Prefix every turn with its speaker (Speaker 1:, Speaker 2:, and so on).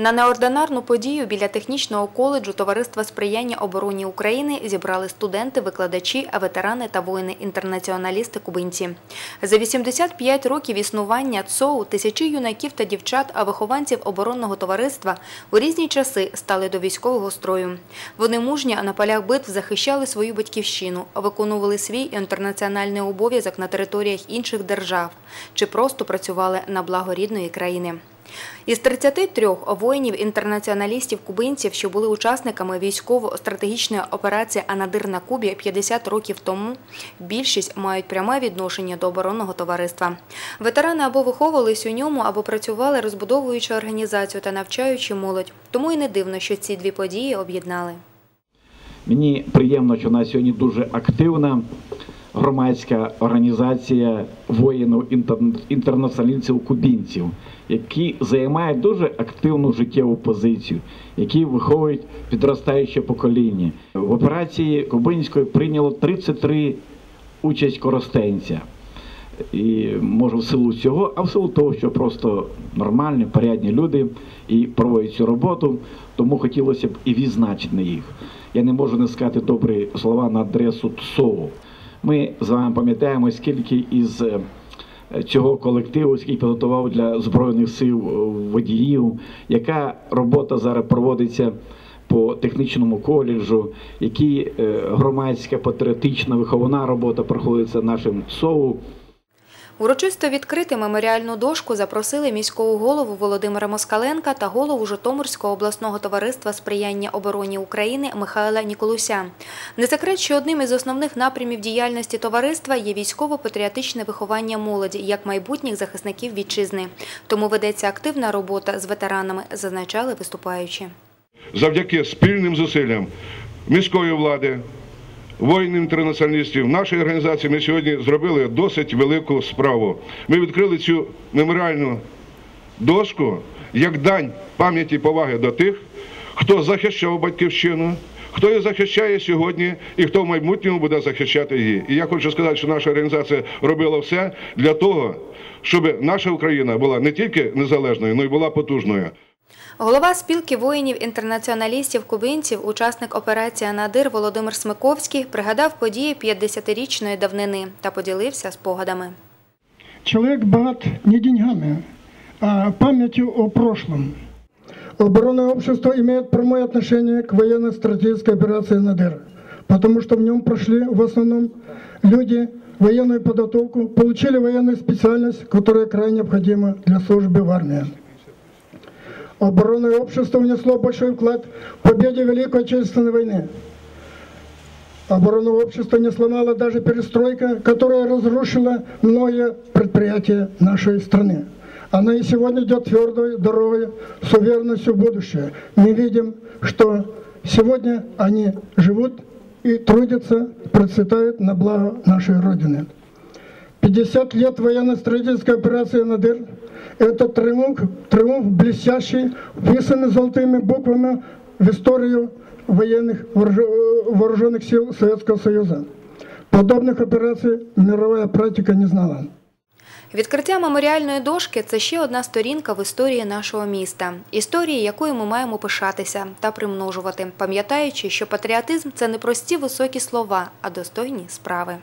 Speaker 1: На неординарну подію біля технічного коледжу Товариства сприяння обороні України зібрали студенти, викладачі, ветерани та воїни-інтернаціоналісти кубинці. За 85 років існування ЦОУ тисячі юнаків та дівчат, а вихованців оборонного товариства у різні часи стали до військового строю. Вони мужньо на полях битв захищали свою батьківщину, виконували свій інтернаціональний обов'язок на територіях інших держав чи просто працювали на благо рідної країни. Із 33 воїнів-інтернаціоналістів-кубинців, що були учасниками військово-стратегічної операції «Анадир» на Кубі 50 років тому, більшість мають пряме відношення до оборонного товариства. Ветерани або виховувались у ньому, або працювали, розбудовуючи організацію та навчаючи молодь. Тому і не дивно, що ці дві події об'єднали.
Speaker 2: Мені приємно, що у нас сьогодні дуже активна громадська організація воїнів інтернаціоналістів кубінців, які займають дуже активну життєву позицію, які виховують підростаюче покоління. В операції Кубинської прийняло 33 участь коростенця. І може в силу цього, а в силу того, що просто нормальні, порядні люди і проводять цю роботу, тому хотілося б і відзначити їх. Я не можу не сказати добрі слова на адресу ТСОВу. Ми з вами пам'ятаємо, скільки із цього колективу, який підготував для збройних сил водіїв, яка робота зараз проводиться по технічному коледжу, які громадська патріотична вихована робота проходиться нашим СОУ.
Speaker 1: Урочисто відкрити меморіальну дошку запросили міського голову Володимира Москаленка та голову Житомирського обласного товариства сприяння обороні України Михайла Ніколуся. Не секрет, що одним із основних напрямів діяльності товариства є військово-патріотичне виховання молоді як майбутніх захисників вітчизни. Тому ведеться активна робота з ветеранами, зазначали виступаючі.
Speaker 3: Завдяки спільним зусиллям міської влади воїнів-інтернаціоналістів нашої організації ми сьогодні зробили досить велику справу. Ми відкрили цю меморіальну дошку як дань пам'яті і поваги до тих, хто захищав батьківщину, хто її захищає сьогодні і хто в майбутньому буде захищати її. І я хочу сказати, що наша організація робила все для того, щоб наша Україна була не тільки незалежною, але й була потужною.
Speaker 1: Голова спілки воїнів-інтернаціоналістів-кубинців, учасник операції «Анадир» Володимир Смиковський пригадав події 50-річної давнини та поділився спогадами.
Speaker 4: Человек богат не деньгами, а памятью о прошлом. Оборонное общество имеет прямое отношение к военно-стратегической операции «Надыр», потому что в нем прошли в основном люди военную подготовку, получили военную специальность, которая крайне необходима для службы в армии. Оборонное общество внесло большой вклад в победе Великой Отечественной войны. Оборонное общество не сломало даже перестройка, которая разрушила многие предприятия нашей страны. Она и сегодня идет твердой дорогой с уверенностью в будущее. Мы видим, что сегодня они живут и трудятся, процветают на благо нашей Родины. 50 лет военно-строительской операции «Надыр» – это триумф, триумф блестящий, вписанный золотыми буквами в историю военных вооруженных сил Советского Союза. Подобных операций мировая практика не знала.
Speaker 1: Відкриття меморіальної дошки це ще одна сторінка в історії нашого міста, історії, якою ми маємо пишатися та примножувати, пам'ятаючи, що патріотизм це не прості високі слова, а достойні справи.